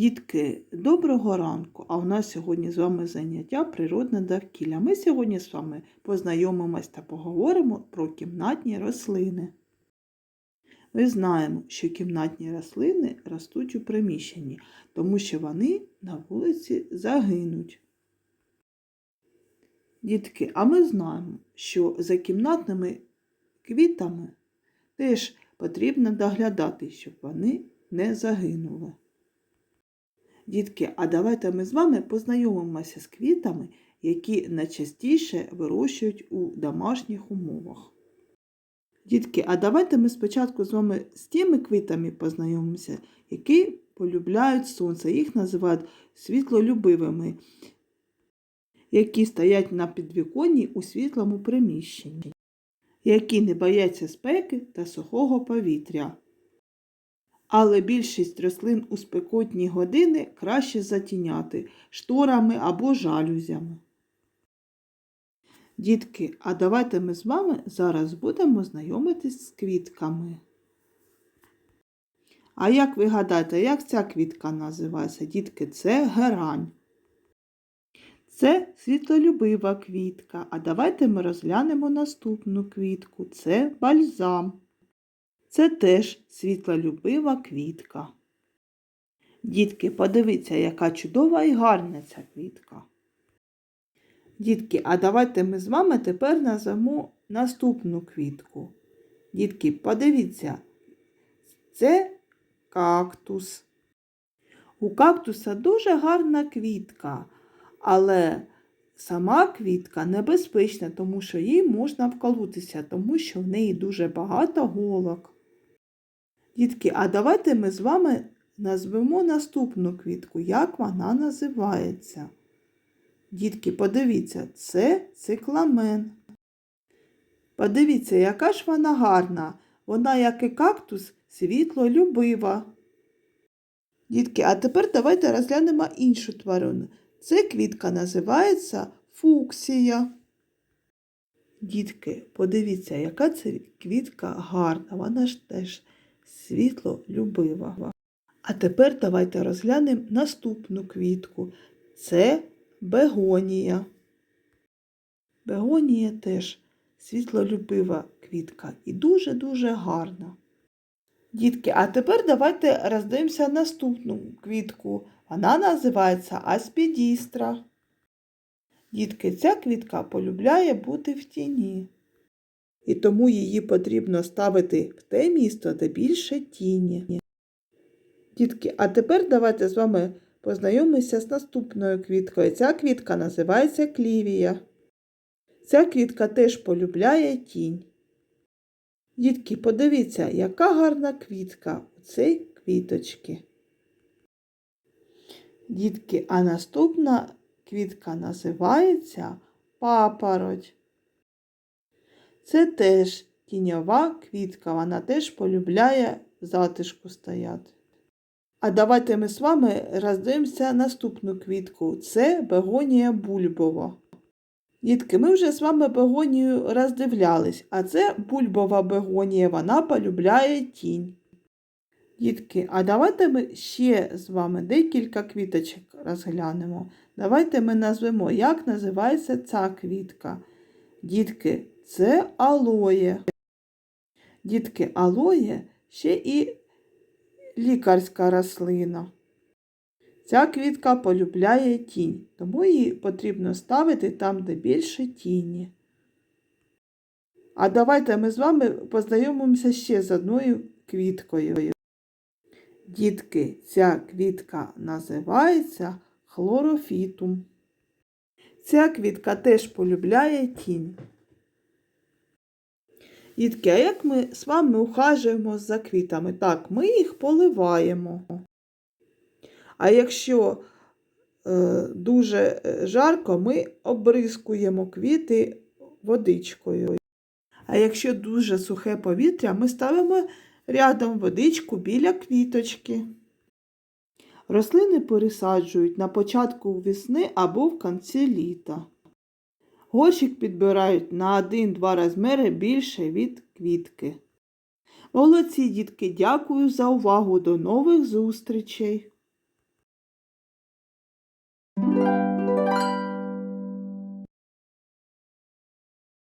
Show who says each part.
Speaker 1: Дітки, доброго ранку! А у нас сьогодні з вами заняття природне довкілля. Ми сьогодні з вами познайомимось та поговоримо про кімнатні рослини. Ми знаємо, що кімнатні рослини ростуть у приміщенні, тому що вони на вулиці загинуть. Дітки, а ми знаємо, що за кімнатними квітами теж потрібно доглядати, щоб вони не загинули. Дітки, а давайте ми з вами познайомимося з квітами, які найчастіше вирощують у домашніх умовах. Дітки, а давайте ми спочатку з вами з тими квітами познайомимося, які полюбляють сонце. Їх називають світлолюбивими, які стоять на підвіконні у світлому приміщенні, які не бояться спеки та сухого повітря але більшість рослин у спекотні години краще затіняти шторами або жалюзями. Дітки, а давайте ми з вами зараз будемо знайомитись з квітками. А як ви гадаєте, як ця квітка називається? Дітки, це герань. Це світлолюбива квітка. А давайте ми розглянемо наступну квітку. Це бальзам. Це теж світлолюбива квітка. Дітки, подивіться, яка чудова і гарна ця квітка. Дітки, а давайте ми з вами тепер назвемо наступну квітку. Дітки, подивіться, це кактус. У кактуса дуже гарна квітка, але сама квітка небезпечна, тому що їй можна вколотися, тому що в неї дуже багато голок. Дітки, а давайте ми з вами назвемо наступну квітку, як вона називається. Дітки, подивіться, це цикламен. Подивіться, яка ж вона гарна. Вона, як і кактус, світлолюбива. Дітки, а тепер давайте розглянемо іншу тварину. Це квітка називається фуксія. Дітки, подивіться, яка це квітка гарна. Вона ж теж світло любива. А тепер давайте розглянемо наступну квітку. Це бегонія. Бегонія теж світлолюбива квітка і дуже-дуже гарна. Дітки, а тепер давайте роздивимося наступну квітку. Вона називається аспідістра. Дітки, ця квітка полюбляє бути в тіні і тому її потрібно ставити в те місто, де більше тіні. Дітки, а тепер давайте з вами познайомимося з наступною квіткою. Ця квітка називається клівія. Ця квітка теж полюбляє тінь. Дітки, подивіться, яка гарна квітка у цій квіточки. Дітки, а наступна квітка називається папороть. Це теж тіньова квітка, вона теж полюбляє затишку стояти. А давайте ми з вами роздивимося наступну квітку. Це бегонія бульбова. Дітки, ми вже з вами бегонію роздивлялись, а це бульбова бегонія, вона полюбляє тінь. Дітки, а давайте ми ще з вами декілька квіточок розглянемо. Давайте ми назвемо, як називається ця квітка. Дітки, це алоє. Дітки, алоє ще і лікарська рослина. Ця квітка полюбляє тінь, тому її потрібно ставити там, де більше тіні. А давайте ми з вами познайомимося ще з одною квіткою. Дітки, ця квітка називається хлорофітум. Ця квітка теж полюбляє тінь. Дітки, а як ми з вами ухажуємо за квітами? Так, ми їх поливаємо. А якщо е, дуже е, жарко, ми обрискуємо квіти водичкою. А якщо дуже сухе повітря, ми ставимо рядом водичку біля квіточки. Рослини пересаджують на початку весни або в кінці літа. Горщик підбирають на 1-2 розміри більше від квітки. Молодці, дітки, дякую за увагу. До нових зустрічей!